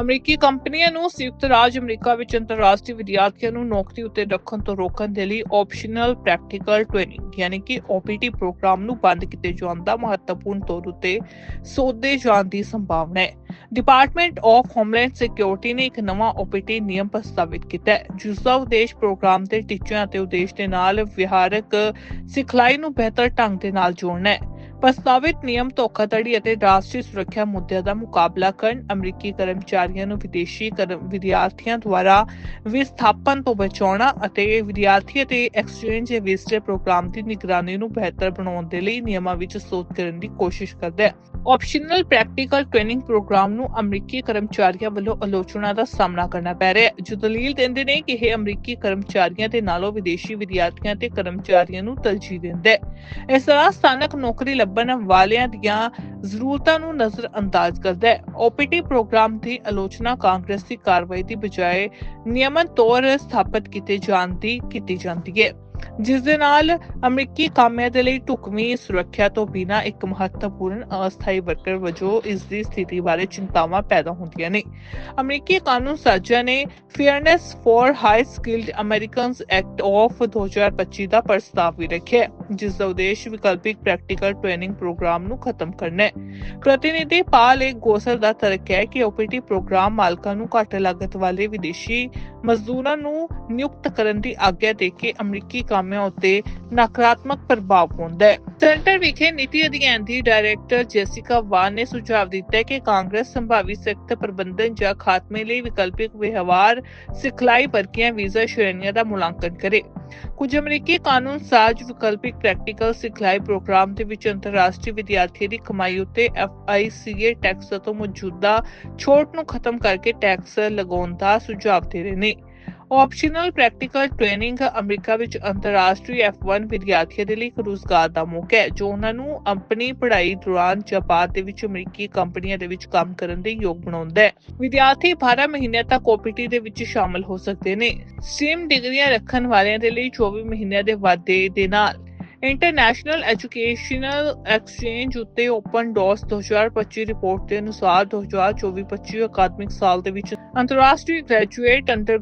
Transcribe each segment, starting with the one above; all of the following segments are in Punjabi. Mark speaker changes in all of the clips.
Speaker 1: ਅਮਰੀਕੀ ਕੰਪਨੀਆਂ ਨੂੰ ਸੰਯੁਕਤ ਰਾਜ ਅਮਰੀਕਾ ਵਿੱਚ ਅੰਤਰਰਾਸ਼ਟਰੀ ਵਿਦਿਆਰਥੀਆਂ ਨੂੰ ਨੌਕਰੀ ਉੱਤੇ ਰੱਖਣ ਤੋਂ ਰੋਕਣ ਦੇ ਲਈ ਆਪਸ਼ਨਲ ਪ੍ਰੈਕਟੀਕਲ ਟ੍ਰੇਨਿੰਗ ਯਾਨੀ ਕਿ OPT ਪ੍ਰੋਗਰਾਮ ਨੂੰ ਬੰਦ ਕੀਤੇ ਜਾਣ ਦਾ ਮਹੱਤਵਪੂਰਨ ਤੌਰ ਉੱਤੇ ਸੋਧੇ ਜਾਣ ਦੀ ਸੰਭਾਵਨਾ ਹੈ। ਡਿਪਾਰਟਮੈਂਟ ਆਫ ਹੋਮਲੈਂਡ ਸਿਕਿਉਰਿਟੀ ਨੇ ਇੱਕ ਨਵਾਂ OPT ਨਿਯਮ ਪ੍ਰਸਤਾਵਿਤ ਕੀਤਾ ਹੈ, ਜਿਸ ਦਾ ਉਦੇਸ਼ ਪ੍ਰੋਗਰਾਮ ਦੇ ਟੀਚਿਆਂ ਅਤੇ ਉਦੇਸ਼ ਦੇ ਨਾਲ ਵਿਹਾਰਕ ਸਿਖਲਾਈ ਨੂੰ ਬਿਹਤਰ ਢੰਗ ਦੇ ਨਾਲ ਜੋੜਨਾ ਹੈ। ਪ੍ਰਸਤਾਵਿਤ ਨਿਯਮ ਧੋਖਾਧੜੀ ਅਤੇ ਰਾਸ਼ਟਰੀ ਸੁਰੱਖਿਆ ਮੁੱਦਿਆਂ ਦਾ ਮੁਕਾਬਲਾ ਕਰਨ ਅਮਰੀਕੀ ਕਰਮਚਾਰੀਆਂ ਨੂੰ ਵਿਦੇਸ਼ੀ ਵਿਦਿਆਰਥੀਆਂ ਦੁਆਰਾ ਵਿਸਥਾਪਨ ਤੋਂ ਬਚਾਉਣਾ ਅਤੇ ਵਿਦਿਆਰਥੀ ਅਤੇ ਐਕਸਚੇਂਜ ਵਿਜ਼ਟਰ ਪ੍ਰੋਗਰਾਮ ਦੀ ਨਿਗਰਾਨੀ ਨੂੰ ਬਿਹਤਰ ਬਣਾਉਣ ਦੇ ਲਈ ਨਿਯਮਾਂ ਵਿੱਚ ਸੋਧ ਕਰਨ ਦੀ ਕੋਸ਼ਿਸ਼ ਕਰਦਾ ਹੈ। ਆਪਸ਼ਨਲ ਪ੍ਰੈਕਟੀਕਲ ਟ੍ਰੇਨਿੰਗ ਪ੍ਰੋਗਰਾਮ ਨੂੰ ਅਮਰੀਕੀ ਕਰਮਚਾਰੀਆਂ ਵੱਲੋਂ ਆਲੋਚਨਾ ਦਾ ਸਾਹਮਣਾ ਕਰਨਾ ਪੈ ਰਿਹਾ ਹੈ। ਜੋ ਦਲੀਲ ਦਿੰਦੇ ਨੇ ਕਿ ਇਹ ਅਮਰੀਕੀ ਕਰਮਚਾਰੀਆਂ ਦੇ ਨਾਲੋਂ ਵਿਦੇਸ਼ੀ ਵਿਦਿਆਰਥੀਆਂ ਤੇ ਕਰਮਚਾਰੀਆਂ ਨੂੰ ਤਰਜੀਹ ਦਿੰਦਾ ਹੈ। ਇਸ ਤਰ੍ਹਾਂ ਸਥਾਨਕ ਨੌਕਰੀ ਲੱਭਣ ਵਾਲਿਆਂ ਦੀਆਂ ਜ਼ਰੂਰਤਾਂ ਨੂੰ ਨਜ਼ਰ ਅੰਦਾਜ਼ ਕਰਦਾ ਹੈ। ਓਪੀਟੀ ਪ੍ਰੋਗਰਾਮ ਦੀ ਆਲੋਚਨਾ ਕਾਂਗਰਸ ਦੀ ਕਾਰਵਾਈ ਦੀ ਬਜਾਏ ਨਿਯਮਨ ਤੌਰ ਸਥਾਪਿਤ ਕੀਤੇ ਜਾਣ ਦੀ ਕੀਤੀ ਜਾਂਦੀ ਹੈ। ਜਿਸ ਦੇ ਨਾਲ ਅਮਰੀਕੀ ਕਾਮਿਆਂ ਦੇ ਲਈ ਢੁਕਵੀਂ ਸੁਰੱਖਿਆ ਤੋਂ ਬਿਨਾਂ ਇੱਕ ਮਹੱਤਵਪੂਰਨ ਅਸਥਾਈ ਵਰਕਰ ਵਜੋਂ ਇਸ ਦੀ ਸਥਿਤੀ ਬਾਰੇ ਚਿੰਤਾਵਾਂ ਪੈਦਾ ਹੁੰਦੀਆਂ ਨੇ। ਅਮਰੀਕੀ ਕਾਨੂੰਨ ਸਾਜ਼ਾਂ ਨੇ fairness for high skilled Americans act of 2025 ਦਾ ਪ੍ਰਸਤਾਵ ਵੀ ਰੱਖਿਆ ਜਿਸ ਦਾ ਉਦੇਸ਼ ਵਿਕਲਪਿਕ ਪ੍ਰੈਕਟੀਕਲ ਟ੍ਰੇਨਿੰਗ ਪ੍ਰੋਗਰਾਮ ਨੂੰ ਖਤਮ ਕਰਨਾ ਹੈ। ਪ੍ਰਤੀਨਿਧੀ ਪਾਲ ਏ ਗੋਸਰ ਦਾ ਤਰਕ ਹੈ ਕਿ ਓਪੀਟੀ ਪ੍ਰੋਗਰਾਮ ਮਾਲਕਾਂ ਨੂੰ ਘੱਟ ਲਾਗਤ ਵਾਲੇ ਵਿਦੇਸ਼ੀ ਮਜ਼ਦੂਰਾਂ ਨੂੰ ਨਿਯੁਕਤ ਕਰਨ ਦੀ ਆਗਿਆ ਦੇ ਕੇ ਅਮਰੀਕੀ ਕਾਮਿਆਂ ਉੱਤੇ ਨਕਾਰਾਤਮਕ ਪ੍ਰਭਾਵ ਪਾਉਂਦਾ ਹੈ। ਸੈਂਟਰ ਵਿਖੇ ਨੀਤੀ ਅਧਿਐਨ ਦੀ ਡਾਇਰੈਕਟਰ ਜੈਸਿਕਾ ਵਾਨ ਨੇ ਸੁਝਾਅ ਦਿੱਤਾ ਕਿ ਕਾਂਗਰਸ ਸੰਭਾਵੀ ਸਖਤ ਪ੍ਰਬੰਧਨ ਜਾਂ ਖਾਤਮੇ ਲਈ ਵਿਕਲਪਿਕ ਵਿਵਹਾਰ, ਸਿਖਲਾਈ ਵਰਗੀਆਂ ਵੀਜ਼ਾ ਸ਼੍ਰੇਣੀਆਂ ਦਾ ਮੁਲਾਂਕਣ ਕਰੇ। ਕੁਝ ਅਮਰੀਕੀ ਕਾਨੂੰਨ ਸਾਜ਼ ਵਿਕਲਪਿਕ ਪ੍ਰੈਕਟੀਕਲ ਸਿਖਲਾਈ ਪ੍ਰੋਗਰਾਮ ਦੇ ਵਿੱਚ ਅੰਤਰਰਾਸ਼ਟਰੀ ਵਿਦਿਆਰਥੀ ਦੀ ਕਮਾਈ ਉੱਤੇ FICA ਟੈਕਸ ਤੋਂ ਮੌਜੂਦਾ ਛੋਟ ਨੂੰ ਖਤਮ ਕਰਕੇ ਟੈਕਸ ਲਗਾਉਣ ਦਾ ਸੁਝਾਅ ਦੇ ਰਹੇ ਨੇ। ਆਪਸ਼ਨਲ ਪ੍ਰੈਕਟੀਕਲ ਟ੍ਰੇਨਿੰਗ ਅਮਰੀਕਾ ਵਿੱਚ ਅੰਤਰਰਾਸ਼ਟਰੀ F1 ਵਿਦਿਆਰਥੀਆਂ ਦੇ ਲਈ ਇੱਕ ਰੁਜ਼ਗਾਰ ਦਾ ਮੌਕਾ ਹੈ, ਜੋ ਉਹਨਾਂ ਨੂੰ ਆਪਣੀ ਪੜ੍ਹਾਈ ਦੌਰਾਨ ਜਾਪਾਨ ਦੇ ਵਿੱਚ ਅਮਰੀਕੀ ਕੰਪਨੀਆਂ ਦੇ ਵਿੱਚ ਕੰਮ ਕਰਨ ਦੇ ਯੋਗ ਬਣਾਉਂਦਾ ਹੈ। ਵਿਦਿਆਰਥੀ 12 ਮਹੀਨਿਆਂ ਤੱਕ OPT ਦੇ ਵਿੱਚ ਸ਼ਾਮਲ ਹੋ ਸਕਦੇ ਨੇ। ਸਿਮ ਡਿਗਰੀਆਂ ਰੱਖਣ ਵਾਲਿਆਂ ਦੇ ਲਈ 24 ਮਹੀਨਿਆਂ ਦੇ ਵਾਧੇ ਦੇ ਨਾਲ ਇੰਟਰਨੈਸ਼ਨਲ ਐਜੂਕੇਸ਼ਨਲ ਐਕਸਚੇਂਜ ਉੱਤੇ ਓਪਨ ਡੋਰਸ 2025 ਰਿਪੋਰਟ ਦੇ ਅਨੁਸਾਰ 2024-25 ਅਕਾਦਮਿਕ ਸਾਲ ਦੇ ਵਿੱਚ ਅੰਤਰਰਾਸ਼ਟਰੀ ਗ੍ਰੈਜੂਏਟ ਅੰਡਰ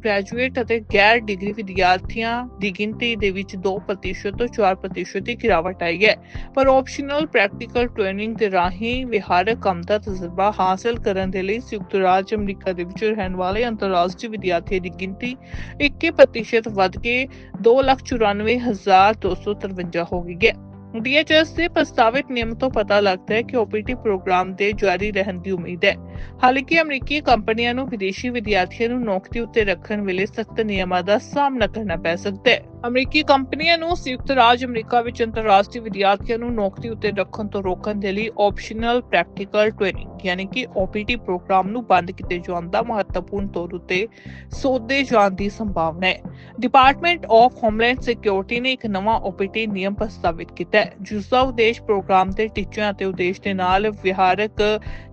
Speaker 1: ਅਤੇ ਗੈਰ ਡਿਗਰੀ ਵਿਦਿਆਰਥੀਆਂ ਦੀ ਗਿਣਤੀ ਦੇ ਵਿੱਚ 2% ਤੋਂ 4% ਦੀ ਗਿਰਾਵਟ ਆਈ ਹੈ। ਪਰ ਆਪਸ਼ਨਲ ਪ੍ਰੈਕਟੀਕਲ ਟ੍ਰੇਨਿੰਗ ਦੇ ਰਾਹੀਂ ਵਿਹਾਰਕ ਕੰਮ ਦਾ ਤਜਰਬਾ ਹਾਸਲ ਕਰਨ ਦੇ ਲਈ ਸੰਯੁਕਤ ਰਾਜ ਅਮਰੀਕਾ ਦੇ ਵਿੱਚ ਰਹਿਣ ਵਾਲੇ ਅੰਤਰਰਾਸ਼ਟਰੀ ਵਿਦਿਆਰਥੀਆਂ ਦੀ ਗਿਣਤੀ 21% ਵੱਧ ਕੇ 294253 ਹੋ ਗਈ ਹੈ DHS ਦੇ ਪ੍ਰਸਤਾਵਿਤ ਨਿਯਮ ਤੋਂ ਪਤਾ ਲੱਗਦਾ ਹੈ ਕਿ ਓਪੀਟੀ ਪ੍ਰੋਗਰਾਮ ਦੇ ਜਾਰੀ ਰਹਿਣ ਦੀ ਉਮੀਦ ਹੈ। ਹਾਲਾਂਕਿ ਅਮਰੀਕੀ ਕੰਪਨੀਆਂ ਨੂੰ ਵਿਦੇਸ਼ੀ ਵਿਦਿਆਰਥੀਆਂ ਨੂੰ ਨੌਕਰੀ ਉੱਤੇ ਰੱਖਣ ਵੇਲੇ ਸਖਤ ਨਿਯਮਾਂ ਦਾ ਸਾਹਮਣਾ ਕਰਨਾ ਪੈ ਸਕਦਾ ਹੈ। ਅਮਰੀਕੀ ਕੰਪਨੀਆਂ ਨੂੰ ਸੰਯੁਕਤ ਰਾਜ ਅਮਰੀਕਾ ਵਿੱਚ ਅੰਤਰਰਾਸ਼ਟਰੀ ਵਿਦਿਆਰਥੀਆਂ ਨੂੰ ਨੌਕਰੀ ਉੱਤੇ ਰੱਖਣ ਤੋਂ ਰੋਕਣ ਦੇ ਲਈ ਆਪਸ਼ਨਲ ਪ੍ਰੈਕਟੀਕਲ ਟ੍ਰੇਨਿੰਗ ਯਾਨੀ ਕਿ OPT ਪ੍ਰੋਗਰਾਮ ਨੂੰ ਬੰਦ ਕੀਤੇ ਜਾਣ ਦਾ ਮਹੱਤਵਪੂਰਨ ਤੌਰ ਉੱਤੇ ਸੋਧੇ ਜਾਣ ਦੀ ਸੰਭਾਵਨਾ ਹੈ। ਡਿਪਾਰਟਮੈਂਟ ਆਫ ਹੋਮਲੈਂਡ ਸਿਕਿਉਰਿਟੀ ਨੇ ਇੱਕ ਨਵਾਂ OPT ਨਿਯਮ ਪ੍ਰਸਤਾਵਿਤ ਕੀਤਾ ਹੈ, ਜਿਸ ਦਾ ਉਦੇਸ਼ ਪ੍ਰੋਗਰਾਮ ਦੇ ਟੀਚਿਆਂ ਅਤੇ ਉਦੇਸ਼ ਦੇ ਨਾਲ ਵਿਹਾਰਕ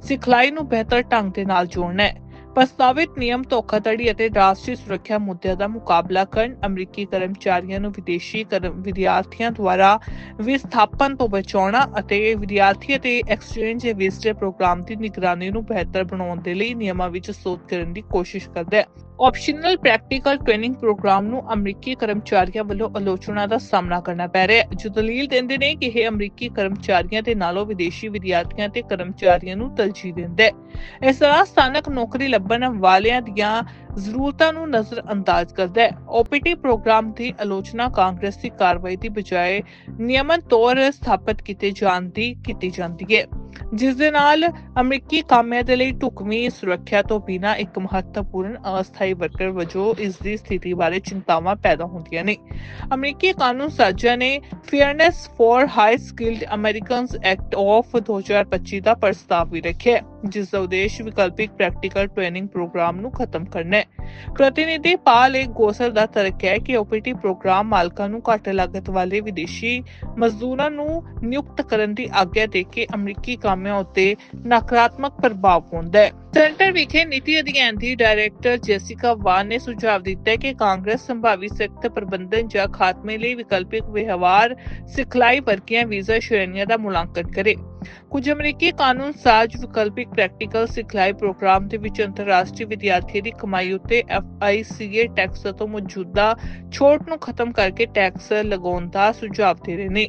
Speaker 1: ਸਿਖਲਾਈ ਨੂੰ ਬਿਹਤਰ ਢੰਗ ਦੇ ਨਾਲ ਜੋੜਨਾ ਹੈ। ਪ੍ਰਸਤਾਵਿਤ ਨਿਯਮ ਧੋਖਾਧੜੀ ਅਤੇ ਰਾਸ਼ਟਰੀ ਸੁਰੱਖਿਆ ਮੁੱਦਿਆਂ ਦਾ ਮੁਕਾਬਲਾ ਕਰਨ ਅਮਰੀਕੀ ਕਰਮਚਾਰੀਆਂ ਨੂੰ ਵਿਦੇਸ਼ੀ ਕਰਮ- ਵਿਦਿਆਰਥੀਆਂ ਦੁਆਰਾ ਵਿਸਥਾਪਨ ਤੋਂ ਬਚਾਉਣਾ ਅਤੇ ਵਿਦਿਆਰਥੀ ਅਤੇ ਐਕਸਚੇਂਜ ਵਿਜ਼ਟਰ ਪ੍ਰੋਗਰਾਮ ਦੀ ਨਿਗਰਾਨੀ ਨੂੰ ਬਿਹਤਰ ਬਣਾਉਣ ਦੇ ਲਈ ਨਿਯਮਾਂ ਵਿੱਚ ਸੋਧ ਕਰਨ ਦੀ ਕੋਸ਼ਿਸ਼ ਕਰਦਾ ਹੈ। ਆਪਸ਼ਨਲ ਪ੍ਰੈਕਟੀਕਲ ਟ੍ਰੇਨਿੰਗ ਪ੍ਰੋਗਰਾਮ ਨੂੰ ਅਮਰੀਕੀ ਕਰਮਚਾਰੀਆਂ ਵੱਲੋਂ ਆਲੋਚਨਾ ਦਾ ਸਾਹਮਣਾ ਕਰਨਾ ਪੈ ਰਿਹਾ ਹੈ। ਜੋ ਦਲੀਲ ਦਿੰਦੇ ਨੇ ਕਿ ਇਹ ਅਮਰੀਕੀ ਕਰਮਚਾਰੀਆਂ ਦੇ ਨਾਲੋਂ ਵਿਦੇਸ਼ੀ ਵਿਦਿਆਰਥੀਆਂ ਤੇ ਕਰਮਚਾਰੀਆਂ ਨੂੰ ਤਰਜੀਹ ਦਿੰਦਾ ਹੈ। ਇਸ ਤਰ੍ਹਾਂ ਸਥਾਨਕ ਨੌਕਰੀ ਲੱਭਣ ਵਾਲਿਆਂ ਦੀਆਂ ਜ਼ਰੂਰਤਾਂ ਨੂੰ ਨਜ਼ਰ ਅੰਦਾਜ਼ ਕਰਦਾ ਹੈ। OPT ਪ੍ਰੋਗਰਾਮ ਦੀ ਆਲੋਚਨਾ ਕਾਂਗਰਸ ਦੀ ਕਾਰਵਾਈ ਦੀ ਬਜਾਏ ਨਿਯਮਨ ਤੌਰ ਸਥਾਪਿਤ ਕੀਤੇ ਜਾਣ ਦੀ ਕੀਤੀ ਜਾਂਦੀ ਹੈ। ਜਿਸ ਦੇ ਨਾਲ ਅਮਰੀਕੀ ਕਾਮਿਆਂ ਦੇ ਲਈ ਢੁਕਵੀਂ ਸੁਰੱਖਿਆ ਤੋਂ ਬਿਨਾਂ ਇੱਕ ਮਹੱਤਵਪੂਰਨ ਅਸਥਾਈ ਵਰਕਰ ਵਜੋਂ ਇਸ ਦੀ ਸਥਿਤੀ ਬਾਰੇ ਚਿੰਤਾਵਾਂ ਪੈਦਾ ਹੁੰਦੀਆਂ ਨੇ। ਅਮਰੀਕੀ ਕਾਨੂੰਨ ਸਾਜ਼ਾਂ ਨੇ fairness for high skilled Americans act of 2025 ਦਾ ਪ੍ਰਸਤਾਵ ਵੀ ਰੱਖਿਆ ਜਿਸ ਦਾ ਉਦੇਸ਼ ਵਿਕਲਪਿਕ ਪ੍ਰੈਕਟੀਕਲ ਟ੍ਰੇਨਿੰਗ ਪ੍ਰੋਗਰਾਮ ਨੂੰ ਖਤਮ ਕਰਨਾ ਹੈ। ਪ੍ਰਤੀਨਿਧੀ ਪਾਲ ਏ ਗੋਸਰ ਦਾ ਤਰਕ ਹੈ ਕਿ ਓਪੀਟੀ ਪ੍ਰੋਗਰਾਮ ਮਾਲਕਾਂ ਨੂੰ ਘੱਟ ਲਾਗਤ ਵਾਲੇ ਵਿਦੇਸ਼ੀ ਮਜ਼ਦੂਰਾਂ ਨੂੰ ਨਿਯੁਕਤ ਕਰਨ ਦੀ ਆਗਿਆ ਦੇ ਕੇ ਅਮਰੀਕੀ ਕਾਮਿਆਂ ਉੱਤੇ ਨਕਾਰਾਤਮਕ ਪ੍ਰਭਾਵ ਪਾਉਂਦਾ ਹੈ। ਸੈਂਟਰ ਵਿਖੇ ਨੀਤੀ ਅਧਿਐਨ ਦੀ ਡਾਇਰੈਕਟਰ ਜੈਸਿਕਾ ਵਾਨ ਨੇ ਸੁਝਾਅ ਦਿੱਤਾ ਕਿ ਕਾਂਗਰਸ ਸੰਭਾਵੀ ਸਖਤ ਪ੍ਰਬੰਧਨ ਜਾਂ ਖਾਤਮੇ ਲਈ ਵਿਕਲਪਿਕ ਵਿਵਹਾਰ, ਸਿਖਲਾਈ ਵਰਗੀਆਂ ਵੀਜ਼ਾ ਸ਼੍ਰੇਣੀਆਂ ਦਾ ਮੁਲਾਂਕਣ ਕਰੇ। ਕੁਝ ਅਮਰੀਕੀ ਕਾਨੂੰਨ ਸਾਜ਼ ਵਿਕਲਪਿਕ ਪ੍ਰੈਕਟੀਕਲ ਸਿਖਲਾਈ ਪ੍ਰੋਗਰਾਮ ਦੇ ਵਿੱਚ ਅੰਤਰਰਾਸ਼ਟਰੀ ਵਿਦਿਆਰਥੀ ਦੀ ਕਮਾਈ ਉੱਤੇ FICA ਟੈਕਸ ਤੋਂ ਮੌਜੂਦਾ ਛੋਟ ਨੂੰ ਖਤਮ ਕਰਕੇ ਟੈਕਸ ਲਗਾਉਣ ਦਾ ਸੁਝਾਅ ਦੇ ਰਹੇ ਨੇ।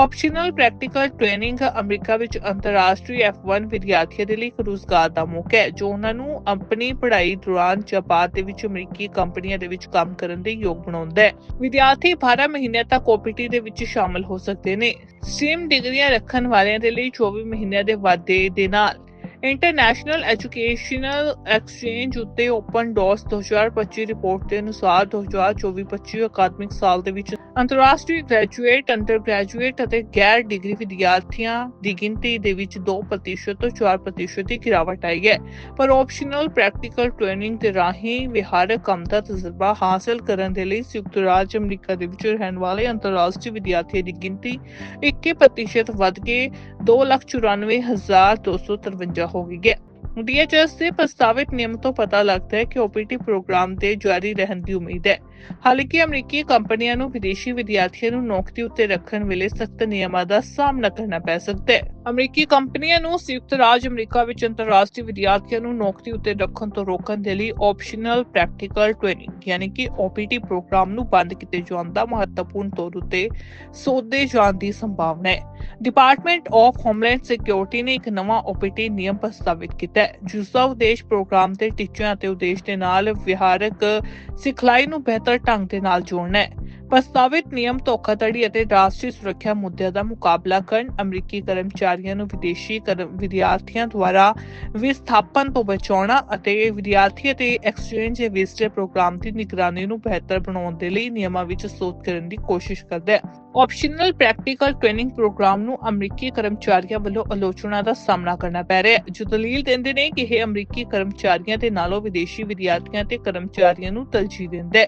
Speaker 1: ਆਪਸ਼ਨਲ ਪ੍ਰੈਕਟੀਕਲ ਟ੍ਰੇਨਿੰਗ ਅਮਰੀਕਾ ਵਿੱਚ ਅੰਤਰਰਾਸ਼ਟਰੀ F1 ਵਿਦਿਆਰਥੀਆਂ ਦੇ ਲਈ ਇੱਕ ਰੁਜ਼ਗਾਰ ਦਾ ਮੌਕਾ ਹੈ, ਜੋ ਉਹਨਾਂ ਨੂੰ ਆਪਣੀ ਪੜ੍ਹਾਈ ਦੌਰਾਨ ਜਾਂ ਦੇ ਵਿੱਚ ਅਮਰੀਕੀ ਕੰਪਨੀਆਂ ਦੇ ਵਿੱਚ ਕੰਮ ਕਰਨ ਦੇ ਯੋਗ ਬਣਾਉਂਦਾ ਹੈ। ਵਿਦਿਆਰਥੀ 12 ਮਹੀਨਿਆਂ ਤੱਕ OPT ਦੇ ਵਿੱਚ ਸ਼ਾਮਲ ਹੋ ਸਕਦੇ ਨੇ। ਸਟ੍ਰੀਮ ਡਿਗਰੀਆਂ ਰੱਖਣ ਵਾਲਿਆਂ ਦੇ ਲਈ 24 ਮਹੀਨਿਆਂ ਦੇ ਵਾਧੇ ਦੇ ਨਾਲ। ਇੰਟਰਨੈਸ਼ਨਲ ਐਜੂਕੇਸ਼ਨਲ ਐਕਸਚੇਂਜ ਉੱਤੇ ਓਪਨ ਡੋਰਸ 2025 ਰਿਪੋਰਟ ਦੇ ਅਨੁਸਾਰ 2024-25 ਅਕਾਦਮਿਕ ਸਾਲ ਦੇ ਵਿੱਚ ਅੰਤਰਰਾਸ਼ਟਰੀ ਗ੍ਰੈਜੂਏਟ ਅੰਡਰ ਗ੍ਰੈਜੂਏਟ ਅਤੇ ਗੈਰ ਡਿਗਰੀ ਵਿਦਿਆਰਥੀਆਂ ਦੀ ਗਿਣਤੀ ਦੇ ਵਿੱਚ 2% ਤੋਂ 4% ਦੀ ਗਿਰਾਵਟ ਆਈ ਹੈ। ਪਰ ਆਪਸ਼ਨਲ ਪ੍ਰੈਕਟੀਕਲ ਟ੍ਰੇਨਿੰਗ ਦੇ ਰਾਹੀਂ ਵਿਹਾਰਕ ਕੰਮ ਦਾ ਤਜਰਬਾ ਹਾਸਲ ਕਰਨ ਦੇ ਲਈ ਸੰਯੁਕਤ ਰਾਜ ਅਮਰੀਕਾ ਦੇ ਵਿੱਚ ਰਹਿਣ ਵਾਲੇ ਅੰਤਰਰਾਸ਼ਟਰੀ ਵਿਦਿਆਰਥੀਆਂ ਦੀ ਗਿਣਤੀ 21% ਵੱਧ ਕੇ 294253 ਹੋ ਗਈ ਹੈ। ਡੀਐਚਐਸ ਦੇ ਪ੍ਰਸਤਾਵਿਤ ਨਿਯਮ ਤੋਂ ਪਤਾ ਲੱਗਦਾ ਹੈ ਕਿ ਓਪੀਟੀ ਪ੍ਰੋਗਰਾਮ ਦੇ ਜਾਰੀ ਰਹਿਣ ਦੀ ਉਮੀਦ ਹੈ। ਹਾਲਾਂਕਿ ਅਮਰੀਕੀ ਕੰਪਨੀਆਂ ਨੂੰ ਵਿਦੇਸ਼ੀ ਵਿਦਿਆਰਥੀਆਂ ਨੂੰ ਨੌਕਰੀ ਉੱਤੇ ਰੱਖਣ ਵੇਲੇ ਸਖਤ ਨਿਯਮਾਂ ਦਾ ਸਾਹਮਣਾ ਕਰਨਾ ਪੈ ਸਕਦਾ ਹੈ। ਅਮਰੀਕੀ ਕੰਪਨੀਆਂ ਨੂੰ ਸੰਯੁਕਤ ਰਾਜ ਅਮਰੀਕਾ ਵਿੱਚ ਅੰਤਰਰਾਸ਼ਟਰੀ ਵਿਦਿਆਰਥੀਆਂ ਨੂੰ ਨੌਕਰੀ ਉੱਤੇ ਰੱਖਣ ਤੋਂ ਰੋਕਣ ਦੇ ਲਈ ਆਪਸ਼ਨਲ ਪ੍ਰੈਕਟੀਕਲ ਟ੍ਰੇਨਿੰਗ ਯਾਨੀ ਕਿ OPT ਪ੍ਰੋਗਰਾਮ ਨੂੰ ਬੰਦ ਕੀਤੇ ਜਾਣ ਦਾ ਮਹੱਤਵਪੂਰਨ ਤੌਰ ਉੱਤੇ ਸੋਧੇ ਜਾਣ ਦੀ ਸੰਭਾਵਨਾ ਹੈ। ਡਿਪਾਰਟਮੈਂਟ ਆਫ ਹੋਮਲੈਂਡ ਸਿਕਿਉਰਿਟੀ ਨੇ ਇੱਕ ਨਵਾਂ OPT ਨਿਯਮ ਪ੍ਰਸਤਾਵਿਤ ਕੀਤਾ ਹੈ, ਜਿਸ ਦਾ ਉਦੇਸ਼ ਪ੍ਰੋਗਰਾਮ ਦੇ ਟੀਚਿਆਂ ਅਤੇ ਉਦੇਸ਼ ਦੇ ਨਾਲ ਵਿਹਾਰਕ ਸਿਖਲਾਈ ਨੂੰ ਬਿਹਤਰ ਢੰਗ ਦੇ ਨਾਲ ਜੋੜਨਾ ਹੈ। ਪ੍ਰਸਤਾਵਿਤ ਨਿਯਮ ਧੋਖਾਧੜੀ ਅਤੇ ਰਾਸ਼ਟਰੀ ਸੁਰੱਖਿਆ ਮੁੱਦਿਆਂ ਦਾ ਮੁਕਾਬਲਾ ਕਰਨ ਅਮਰੀਕੀ ਕਰਮਚਾਰੀਆਂ ਨੂੰ ਵਿਦੇਸ਼ੀ ਵਿਦਿਆਰਥੀਆਂ ਦੁਆਰਾ ਵਿਸਥਾਪਨ ਤੋਂ ਬਚਾਉਣਾ ਅਤੇ ਵਿਦਿਆਰਥੀ ਅਤੇ ਐਕਸਚੇਂਜ ਵਿਜ਼ਟਰ ਪ੍ਰੋਗਰਾਮ ਦੀ ਨਿਗਰਾਨੀ ਨੂੰ ਬਿਹਤਰ ਬਣਾਉਣ ਦੇ ਲਈ ਨਿਯਮਾਂ ਵਿੱਚ ਸੋਧ ਕਰਨ ਦੀ ਕੋਸ਼ਿਸ਼ ਕਰਦਾ ਹੈ। ਆਪਸ਼ਨਲ ਪ੍ਰੈਕਟੀਕਲ ਟ੍ਰੇਨਿੰਗ ਪ੍ਰੋਗਰਾਮ ਨੂੰ ਅਮਰੀਕੀ ਕਰਮਚਾਰੀਆਂ ਵੱਲੋਂ ਆਲੋਚਨਾ ਦਾ ਸਾਹਮਣਾ ਕਰਨਾ ਪੈ ਰਿਹਾ ਹੈ। ਜੋ ਦਲੀਲ ਦਿੰਦੇ ਨੇ ਕਿ ਇਹ ਅਮਰੀਕੀ ਕਰਮਚਾਰੀਆਂ ਦੇ ਨਾਲੋਂ ਵਿਦੇਸ਼ੀ ਵਿਦਿਆਰਥੀਆਂ ਤੇ ਕਰਮਚਾਰੀਆਂ ਨੂੰ ਤਰਜੀਹ ਦਿੰਦਾ ਹੈ।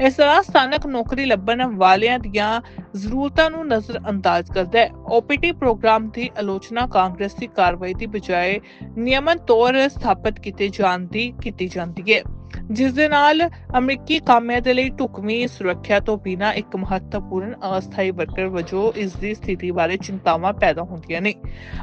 Speaker 1: ਇਸ ਤਰ੍ਹਾਂ ਸਥਾਨਕ ਨੌਕਰੀ ਲੱਭਣ ਵਾਲਿਆਂ ਦੀਆਂ ਜ਼ਰੂਰਤਾਂ ਨੂੰ ਨਜ਼ਰ ਕਰਦਾ ਹੈ। OPT ਪ੍ਰੋਗਰਾਮ ਦੀ ਆਲੋਚਨਾ ਕਾਂਗਰਸ ਦੀ ਕਾਰਵਾਈ ਦੀ ਬਜਾਏ ਨਿਯਮਨ ਤੌਰ ਸਥਾਪਿਤ ਕੀਤੇ ਜਾਣ ਦੀ ਕੀਤੀ ਜਾਂਦੀ ਹੈ। ਜਿਸ ਦੇ ਨਾਲ ਅਮਰੀਕੀ ਕਾਮਿਆਂ ਦੇ ਲਈ ਢੁਕਵੀਂ ਸੁਰੱਖਿਆ ਤੋਂ ਬਿਨਾਂ ਇੱਕ ਮਹੱਤਵਪੂਰਨ ਅਸਥਾਈ ਵਰਕਰ ਵਜੋਂ ਇਸ ਦੀ ਸਥਿਤੀ ਬਾਰੇ ਚਿੰਤਾਵਾਂ ਪੈਦਾ ਹੁੰਦੀਆਂ ਨੇ।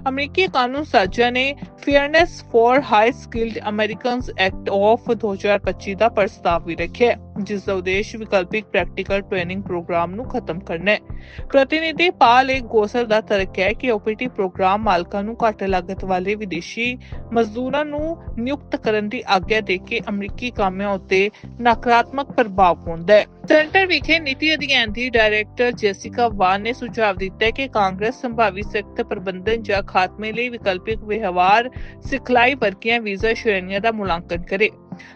Speaker 1: ਅਮਰੀਕੀ ਕਾਨੂੰਨ ਸਾਜਾ ਨੇ fairness for high skilled Americans act of 2025 ਦਾ ਪ੍ਰਸਤਾਵ ਵੀ ਰੱਖਿਆ ਜਿਸ ਦਾ ਉਦੇਸ਼ ਵਿਕਲਪਿਕ ਪ੍ਰੈਕਟੀਕਲ ਟ੍ਰੇਨਿੰਗ ਪ੍ਰੋਗਰਾਮ ਨੂੰ ਖਤਮ ਕਰਨਾ ਹੈ। ਪ੍ਰਤੀਨਿਧੀ ਪਾਲ ਏ ਗੋਸਰ ਦਾ ਤਰਕ ਹੈ ਕਿ OPT ਪ੍ਰੋਗਰਾਮ ਮਾਲਕਾਂ ਨੂੰ ਘੱਟ ਲਾਗਤ ਵਾਲੇ ਵਿਦੇਸ਼ੀ ਮਜ਼ਦੂਰਾਂ ਨੂੰ ਨਿਯੁਕਤ ਕਰਨ ਦੀ ਆਗਿਆ ਦੇ ਕੇ ਅਮਰੀਕੀ ਕਾਮਿਆਂ ਉੱਤੇ ਨਕਾਰਾਤਮਕ ਪ੍ਰਭਾਵ ਪਾਉਂਦਾ ਹੈ। ਸੈਂਟਰ ਵਿਖੇ ਨੀਤੀ ਅਧਿਐਨ ਦੀ ਡਾਇਰੈਕਟਰ ਜੈਸਿਕਾ ਵਾਨ ਨੇ ਸੁਝਾਅ ਦਿੱਤਾ ਕਿ ਕਾਂਗਰਸ ਸੰਭਾਵੀ ਸਖਤ ਪ੍ਰਬੰਧਨ ਜਾਂ ਖਾਤਮੇ ਲਈ ਵਿਕਲਪਿਕ ਵਿਵਹਾਰ ਸਿਖਲਾਈ ਵਰਗੀਆਂ ਵੀਜ਼ਾ ਸ਼੍ਰੇਣੀਆਂ ਦਾ ਮੁਲਾਂਕਣ ਕਰੇ।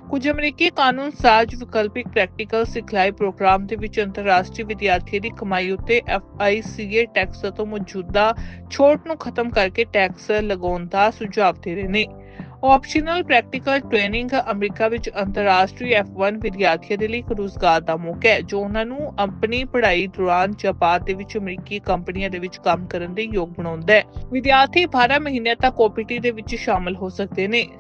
Speaker 1: ਕੁਝ ਅਮਰੀਕੀ ਕਾਨੂੰਨ ਸਾਜ਼ ਵਿਕਲਪਿਕ ਪ੍ਰੈਕਟੀਕਲ ਸਿਖਲਾਈ ਪ੍ਰੋਗਰਾਮ ਦੇ ਵਿੱਚ ਅੰਤਰਰਾਸ਼ਟਰੀ ਵਿਦਿਆਰਥੀ ਦੀ ਕਮਾਈ ਉੱਤੇ FICA ਟੈਕਸ ਤੋਂ ਮੌਜੂਦਾ ਛੋਟ ਨੂੰ ਖਤਮ ਕਰਕੇ ਟੈਕਸ ਲਗਾਉਣ ਦਾ ਸੁਝਾਅ ਦੇ ਰਹੇ ਨੇ। ਆਪਸ਼ਨਲ ਪ੍ਰੈਕਟੀਕਲ ਟ੍ਰੇਨਿੰਗ ਅਮਰੀਕਾ ਵਿੱਚ ਅੰਤਰਰਾਸ਼ਟਰੀ F1 ਵਿਦਿਆਰਥੀਆਂ ਦੇ ਲਈ ਇੱਕ ਰੁਜ਼ਗਾਰ ਦਾ ਮੌਕਾ ਹੈ, ਜੋ ਉਹਨਾਂ ਨੂੰ ਆਪਣੀ ਪੜ੍ਹਾਈ ਦੌਰਾਨ ਜਾਪਾਨ ਦੇ ਵਿੱਚ ਅਮਰੀਕੀ ਕੰਪਨੀਆਂ ਦੇ ਵਿੱਚ ਕੰਮ ਕਰਨ ਦੇ ਯੋਗ ਬਣਾਉਂਦਾ ਹੈ। ਵਿਦਿਆਰਥੀ 12 ਮਹੀਨਿਆਂ ਤੱਕ OPT ਦੇ ਵਿੱਚ ਸ਼ਾਮਲ ਹੋ ਸਕਦੇ ਨੇ।